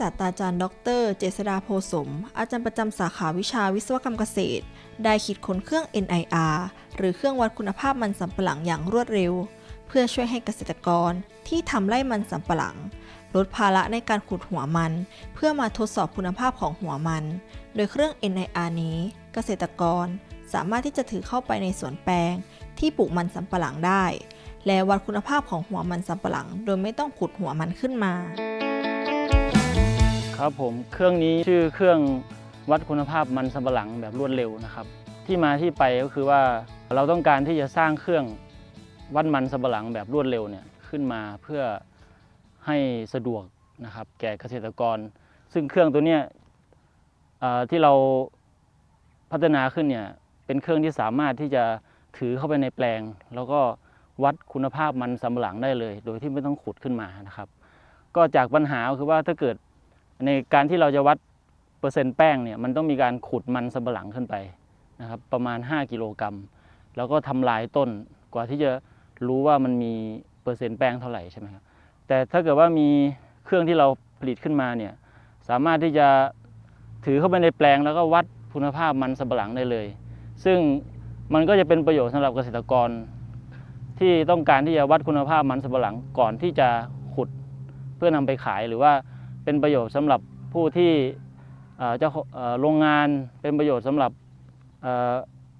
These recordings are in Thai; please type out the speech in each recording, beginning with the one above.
ศาสตราจารย์ดอกเตอรเจษดาโพสม อาจารย์ประจำสาขาวิชาวิศวกรรมเกษตร ได้คิดค้นเครื่อง NIR หรือเครื่องวัดคุณภาพมันสำปะหลังอย่างรวดเร็ว เพื่อช่วยให้เกษตรกรที่ทำไร่มันสำปะหลัง ลดภาระในการขุดหัวมัน เพื่อมาทดสอบคุณภาพของหัวมัน โดยเครื่อง NIR นี้ เกษตรกรสามารถที่จะถือเข้าไปในสวนแปลง ที่ปลูกมันสำปะหลังได้ และวัดคุณภาพของหัวมันสำปะหลัง โดยไม่ต้องขุดหัวมันขึ้นมา ครับผมเครื่องนี้ชื่อเครื่องวัดคุณภาพมันสำปะหลังแบบรวดเร็วนะครับ ที่มาที่ไปก็คือว่าเราต้องการที่จะสร้างเครื่องวัดมันสำปะหลังแบบรวดเร็วเนี่ยขึ้นมาเพื่อให้สะดวกนะครับแก่เกษตรกร ซึ่งเครื่องตัวเนี้ยที่เราพัฒนาขึ้นเนี่ยเป็นเครื่องที่สามารถที่จะถือเข้าไปในแปลง แล้วก็วัดคุณภาพมันสำปะหลังได้เลย โดยที่ไม่ต้องขุดขึ้นมานะครับ ก็จากปัญหาคือว่าถ้าเกิด ในการที่เราจะวัดเปอร์เซ็นต์แป้งเนี่ยมันต้องมีการขุดมันสำปะหลังขึ้นไปนะครับประมาณ 5 กิโลกรัม แล้วก็ทำลายต้นกว่าที่จะรู้ว่ามันมีเปอร์เซ็นต์แป้งเท่าไหร่ใช่ไหมครับแต่ถ้าเกิดว่ามีเครื่องที่เราผลิตขึ้นมาเนี่ยสามารถที่จะถือเข้าไปในแปลงแล้วก็วัดคุณภาพมันสำปะหลังได้เลย ซึ่งมันก็จะเป็นประโยชน์สำหรับเกษตรกร ที่ต้องการที่จะวัดคุณภาพมันสำปะหลังก่อนที่จะขุดเพื่อนำไปขายหรือว่า เป็นประโยชน์สำหรับผู้ที่เจ้าโรงงานเป็นประโยชน์สำหรับ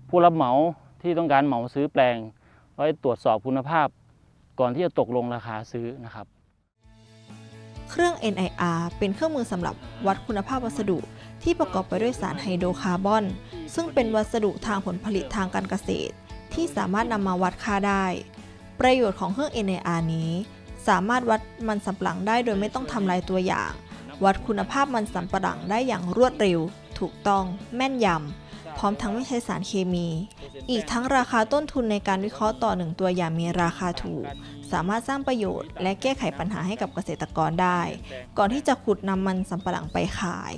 ผู้รับเหมาที่ต้องการเหมาซื้อแปลงไว้ตรวจสอบคุณภาพ ก่อนที่จะตกลงราคาซื้อนะครับ เครื่อง NIR เป็นเครื่องมือสำหรับวัดคุณภาพวัสดุที่ประกอบไปด้วยสารไฮโดรคาร์บอน ซึ่งเป็นวัสดุทางผลผลิตทางการเกษตร ที่สามารถนำมาวัดค่าได้ ประโยชน์ของเครื่อง NIR นี้ สามารถวัดมันสำปะหลังได้โดยไม่ต้องทำลายตัวอย่าง วัดคุณภาพมันสำปะหลังได้อย่างรวดเร็ว ถูกต้อง แม่นยำ พร้อมทั้งไม่ใช้สารเคมี อีกทั้งราคาต้นทุนในการวิเคราะห์ต่อหนึ่งตัวอย่างมีราคาถูก สามารถสร้างประโยชน์ และแก้ไขปัญหาให้กับเกษตรกรได้ ก่อนที่จะขุดนำมันสำปะหลังไปขาย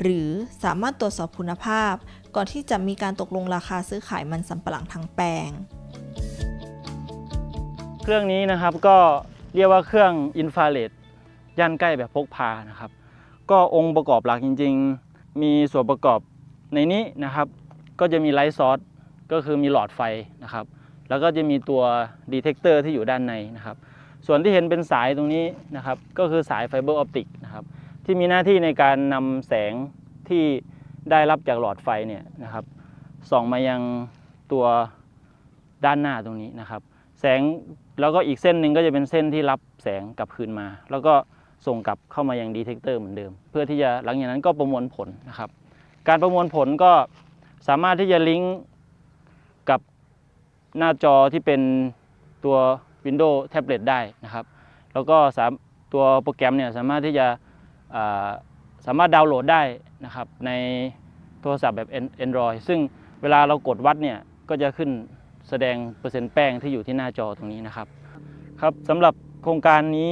หรือสามารถตรวจสอบคุณภาพ ก่อนที่จะมีการตกลงราคาซื้อขายมันสำปะหลังทั้งแปลง เครื่องนี้นะครับก็ เรียกว่าเครื่องอินฟราเรดย่านใกล้แบบพกพานะครับ ก็องค์ประกอบหลักจริง ๆ มีส่วนประกอบในนี้นะครับ ก็จะมีไลท์ซอสก็คือมีหลอดไฟนะครับ แล้วก็จะมีตัวดีเทคเตอร์ที่อยู่ด้านในนะครับ ส่วนที่เห็นเป็นสายตรงนี้นะครับ ก็คือสายไฟเบอร์ออปติกนะครับ ที่มีหน้าที่ในการนำแสงที่ได้รับจากหลอดไฟเนี่ยนะครับส่องมายังตัวด้านหน้าตรงนี้นะครับ งแล้วก็อีกเส้นหนึ่งก็จะเป็นเส้นที่รับแสงกลับคืนมา แล้วก็ส่งกลับเข้ามายังดีเทคเตอร์เหมือนเดิม เพื่อที่จะหลังจากนั้นก็ประมวลผลนะครับ การประมวลผลก็สามารถที่จะลิงก์กับหน้าจอที่เป็นตัว Windows Tablet ได้นะครับ แล้วก็ตัวโปรแกรมเนี่ยสามารถที่จะาสามารถดาวน์โหลดได้นะครับในโทรศัพท์แบบ Android ซึ่งเวลาเรากดวัดเนี่ยก็จะขึ้น แสดงเปอร์เซ็นต์แป้งที่อยู่ที่หน้าจอตรงนี้นะครับ ครับสำหรับโครงการนี้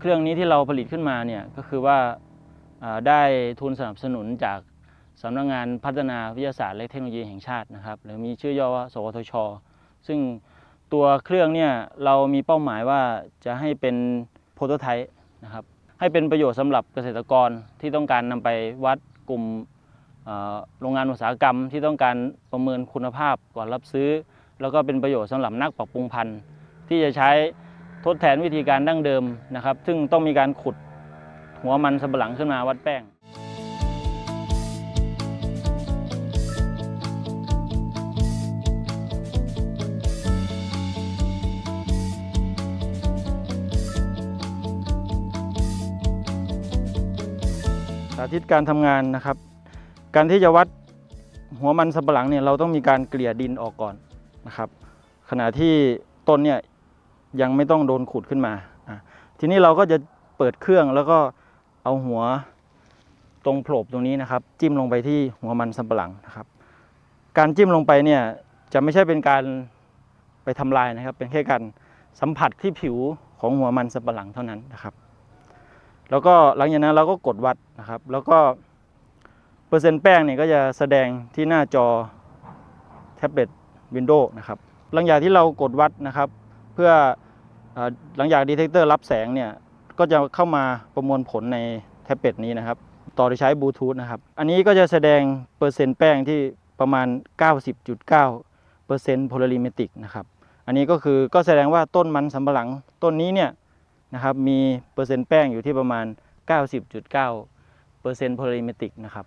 เครื่องนี้ที่เราผลิตขึ้นมาเนี่ยก็คือว่าได้ทุนสนับสนุนจากสำนักงานพัฒนาวิทยาศาสตร์และเทคโนโลยีแห่งชาตินะครับ หรือมีชื่อย่อว่า สวทช ซึ่งตัวเครื่องเนี่ยเรามีเป้าหมายว่าจะให้เป็นโปรโตไทป์นะครับให้เป็นประโยชน์สำหรับเกษตรกรที่ต้องการนำไปวัดกลุ่มโรงงานอุตสาหกรรมที่ต้องการประเมินคุณภาพก่อนรับซื้อ แล้วก็เป็นประโยชน์สำหรับนักปรับปรุงพันธุ์ที่จะใช้ทดแทนวิธีการดั้งเดิมนะครับ ซึ่งต้องมีการขุดหัวมันสำปะหลังขึ้นมาวัดแป้ง สาธิตการทำงานนะครับ การที่จะวัดหัวมันสำปะหลังเนี่ยเราต้องมีการเกลี่ยดินออกก่อน นะครับ ขณะที่ต้นเนี่ยยังไม่ต้องโดนขุดขึ้นมา ทีนี้เราก็จะเปิดเครื่องแล้วก็เอาหัวตรงโผล่ตรงนี้นะครับ จิ้มลงไปที่หัวมันสำปะหลังนะครับ การจิ้มลงไปเนี่ยจะไม่ใช่เป็นการไปทำลายนะครับ เป็นแค่การสัมผัสที่ผิวของหัวมันสำปะหลังเท่านั้นนะครับ แล้วก็หลังจากนั้นเราก็กดวัดนะครับ แล้วก็เปอร์เซ็นต์แป้งเนี่ยก็จะแสดงที่หน้าจอแท็บเล็ต วินโดว์นะครับหลังจากที่เรากดวัดนะครับ เพื่อหลังจากดีเทคเตอร์รับแสงเนี่ยก็จะเข้ามาประมวลผลในแท็บเล็ตนี้นะครับ ต่อโดยใช้บลูทูธนะครับ อันนี้ก็จะแสดงเปอร์เซ็นต์แป้งที่ประมาณ 90.9เปอร์เซ็นต์โพลาริเมติกนะครับ อันนี้ก็คือก็แสดงว่าต้นมันสำปะหลังต้นนี้เนี่ยนะครับมีเปอร์เซ็นต์แป้งอยู่ที่ประมาณ 90.9เปอร์เซ็นต์โพลาริเมติกนะครับ